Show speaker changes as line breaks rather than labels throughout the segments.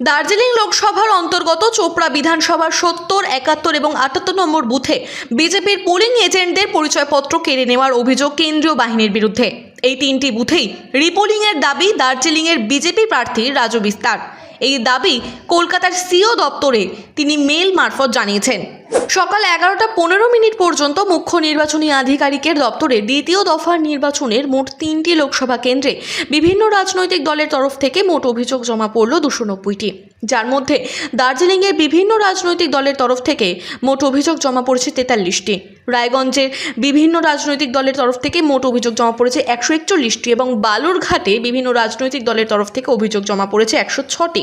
দার্জিলিং লোকসভার অন্তর্গত চোপড়া বিধানসভার সত্তর, একাত্তর এবং আটাত্তর নম্বর বুথে বিজেপির পোলিং এজেন্টদের পরিচয়পত্র কেড়ে নেওয়ার অভিযোগ কেন্দ্রীয় বাহিনীর বিরুদ্ধে। এই তিনটি বুথেই রিপোলিংয়ের দাবি দার্জিলিংয়ের বিজেপি প্রার্থী রাজু বিস্তার। এই দাবি কলকাতার সিও দপ্তরে তিনি মেল মারফত জানিয়েছেন। সকাল এগারোটা পনেরো মিনিট পর্যন্ত মুখ্য নির্বাচনী আধিকারিকের দপ্তরে দ্বিতীয় দফার নির্বাচনের মোট তিনটি লোকসভা কেন্দ্রে বিভিন্ন রাজনৈতিক দলের তরফ থেকে মোট অভিযোগ জমা পড়ল দুশো নব্বইটি। যার মধ্যে দার্জিলিংয়ের বিভিন্ন রাজনৈতিক দলের তরফ থেকে মোট অভিযোগ জমা পড়েছে তেতাল্লিশটি। রায়গঞ্জের বিভিন্ন রাজনৈতিক দলের তরফ থেকে মোট অভিযোগ জমা পড়েছে একশো একচল্লিশটি এবং বালুরঘাটে বিভিন্ন রাজনৈতিক দলের তরফ থেকে অভিযোগ জমা পড়েছে একশো ছটি।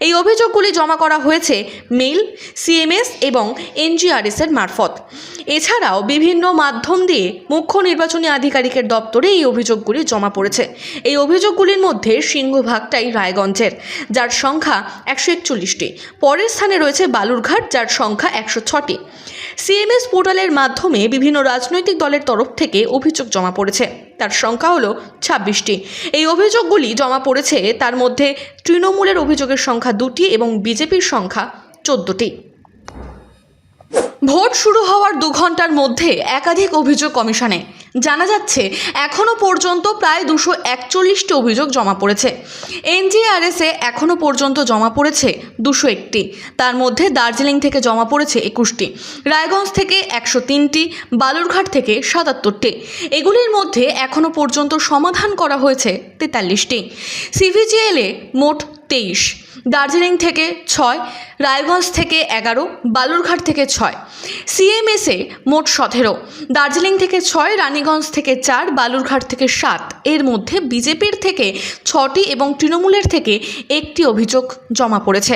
এই অভিযোগগুলি জমা করা হয়েছে মেল, সিএমএস এবং এনজিআরএস এর মারফত। এছাড়াও বিভিন্ন মাধ্যম দিয়ে মুখ্য নির্বাচনী আধিকারিকের দপ্তরে এই অভিযোগগুলি জমা পড়েছে। এই অভিযোগগুলির মধ্যে সিংহভাগটাই রায়গঞ্জের, যার সংখ্যা একশো একচল্লিশটি। পরের স্থানে রয়েছে বালুরঘাট, যার সংখ্যা একশো ছটি। সিএমএস পোর্টালের মাধ্যমে বিভিন্ন রাজনৈতিক দলের তরফ থেকে অভিযোগ জমা পড়েছে। তার সংখ্যা হলো ছাব্বিশটি। এই অভিযোগগুলি জমা পড়েছে, তার মধ্যে তৃণমূলের অভিযোগের সংখ্যা দুটি এবং বিজেপির সংখ্যা চোদ্দটি। ভোট শুরু হওয়ার দু ঘণ্টার মধ্যে একাধিক অভিযোগ কমিশনে। জানা যাচ্ছে এখনও পর্যন্ত প্রায় দুশো একচল্লিশটি অভিযোগ জমা পড়েছে। এনজিআরএসে এখনও পর্যন্ত জমা পড়েছে দুশো একটি। তার মধ্যে দার্জিলিং থেকে জমা পড়েছে একুশটি। রায়গঞ্জ থেকে একশো তিনটি। বালুরঘাট থেকে সাতাত্তরটি। এগুলির মধ্যে এখনও পর্যন্ত সমাধান করা হয়েছে তেতাল্লিশটি। সিভিজিএলে মোট তেইশ, দার্জিলিং থেকে ছয়, রায়গঞ্জ থেকে এগারো, বালুরঘাট থেকে ছয়। সিএমএসে মোট সতেরো, দার্জিলিং থেকে ছয়, রানীগঞ্জ থেকে চার, বালুরঘাট থেকে সাত। এর মধ্যে বিজেপির থেকে ছটি এবং তৃণমূলের থেকে একটি অভিযোগ জমা পড়েছে।